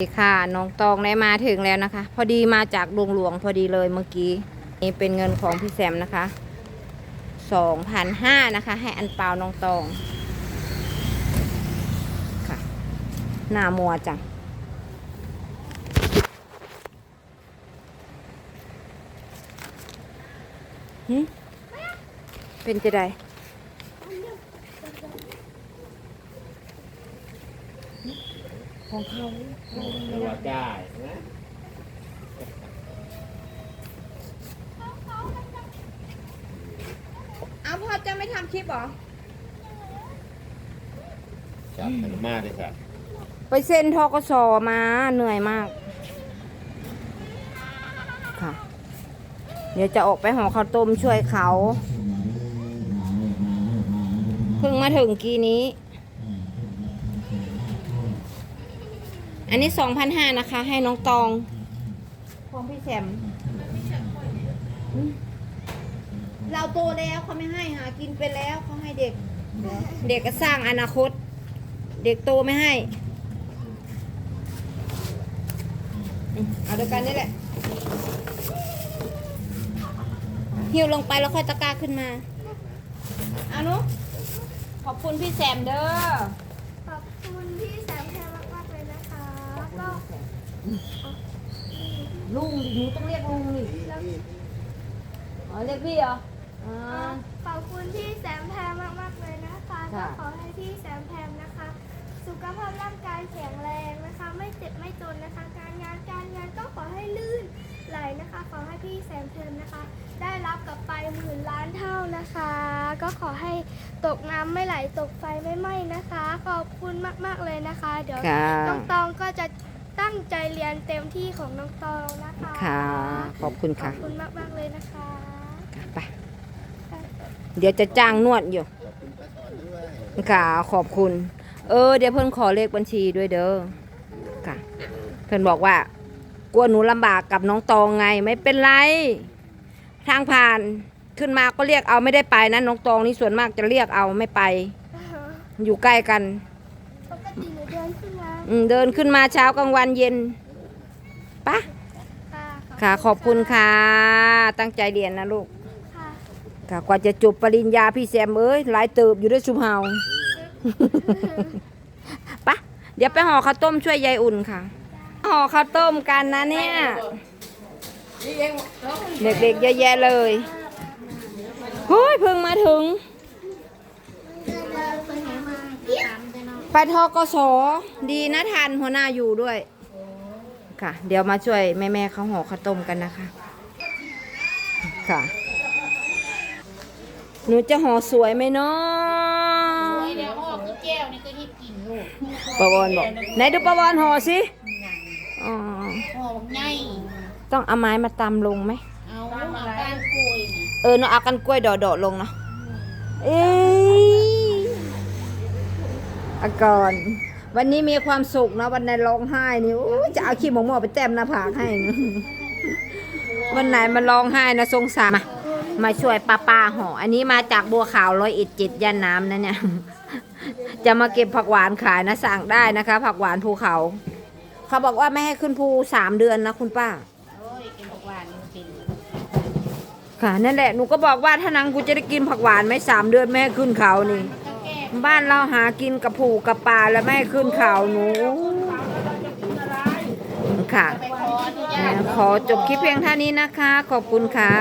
สวัสดีค่ะน้องตองได้มาถึงแล้วนะคะ พอดีมาจากดวงหลวงพอดีเลยเมื่อกี้นี่เป็นเงินของพี่แซมนะคะสองพันห้านะคะ ให้อันเปาน้องตองค่ะหน้ามัวจังเป็นจะได ของเขาตัวได้นะเอาพ่อจะไม่ทำคลิปหรอจับมันมาเลยครับไปเซ็นทกสมาเหนื่อยมากค่ะ เดี๋ยวจะออกไปห่อข้าวต้มช่วยเขา เพิ่งมาถึงกีนี้ อันนี้สองพันห้านะคะ ให้น้องตอง ของพี่แซมเราโตแล้วเขาไม่ให้หากินไปแล้วเขาให้เด็ก เด็กก็สร้างอนาคต เด็กโตไม่ให้อืมเอาเดียวกันนี่แหละหิวลงไปแล้วค่อยตะกร้าขึ้นมาเอานุขอบคุณพี่แซมเด้อขอบคุณพี่แซมแพรม ลุงดิหนูต้องเรียกลุงดิแล้วอ๋อเรียกพี่เหรออ๋อขอบคุณพี่แซมแพรมากๆเลยนะคะก็ค่ะ ขอให้พี่แซมแพรนะคะ สุขภาพร่างกายแข็งแรงนะคะ ไม่เจ็บไม่จนนะคะ การงานการงานก็ขอให้ลื่นไหลนะคะ ขอให้พี่แซมแพรนะคะ ได้รับกลับไปหมื่นล้านเท่านะคะ ก็ขอให้ตกน้ำไม่ไหลตกไฟไม่ไหม้นะคะ ขอบคุณมากๆเลยนะคะ เดี๋ยว ค่ะ น้องตองก็จะ ตั้งใจเรียนเต็มที่ของน้องตองนะคะค่ะ ขอบคุณขอค่ะบคุณมากๆเลยนะคะ ค่ะไปเดี๋ยวจะจ้างนวดอยู่ ค่ะ ขอบคุณ เออ เดี๋ยวเพิ่นขอเลขบัญชีด้วยเด้อ ค่ะ เพิ่นบอกว่า กลัวหนูลำบากกับน้องตองไง ไม่เป็นไร ทางผ่านขึ้นมาก็เรียกเอาไม่ได้ไปนะน้องตองนี่ส่วนมากจะเรียกเอาไม่ไป อยู่ใกล้กัน ปกติหนูเดินขึ้นมาอืมเดินขึ้นมาเช้ากลางวันเย็นปะค่ะค่ะขอบคุณค่ะ ตั้งใจเรียนนะลูก ค่ะค่ะกว่าจะจบปริญญาพี่แซมเอ้ยหลายเติบอยู่ด้วยชุมเฮาปะเดี๋ยวไปห่อข้าวต้มช่วยยายอุ่นค่ะ ห่อข้าวต้มกันนะเนี่ย เด็กๆเยอะแยะเลยเฮ้ยเพิ่งมาถึง ไปทกสดีนะทันหัวหน้าอยู่ด้วย ค่ะ เดี๋ยวมาช่วยแม่ๆเขาห่อข้าวต้มกันนะคะ ค่ะ หนูจะห่อสวยไหมเนาะเดี๋ยวห่อคือแก้วนี่ก็ที่กินลูกปาวอนบอกไหนดูปาวอนห่อสิอ๋อห่อบักใหญ่ต้องเอาไม้มาตำลงไหมเอามาก้านกล้วยนี่เออเนาะเอากันกล้วยดอๆลงเนาะเอ้ย อาก่อนวันนี้มีความสุขนะวันไหนร้องไห้นี่โอ้จะเอาขี้หมองหมอไปแต้มหน้าผากให้นะวันไหนมันร้องไห้นะสงสารมามาช่วยป้าป้าห่ออันนี้มาจากบัวขาวร้อยเอ็ดจิตย่านน้ำนะเนี่ยจะมาเก็บผักหวานขายนะสั่งได้นะคะ ผักหวานภูเขา เขาบอกว่าไม่ให้ขึ้นภูสามเดือนนะคุณป้าอ้ยเป็นผักหวานนี่เป็นค่ะนั่นแหละหนูก็บอกว่าถ้านังกูจะได้กินผักหวานไหมสามเดือนแม่ให้ขึ้นเขานี่ บ้านเราหากินกับผูกับป่าแล้วไม่ขึ้นข่าวหนูค่ะ ขอจบคลิปเพียงเท่านี้นะคะ ขอบคุณค่ะ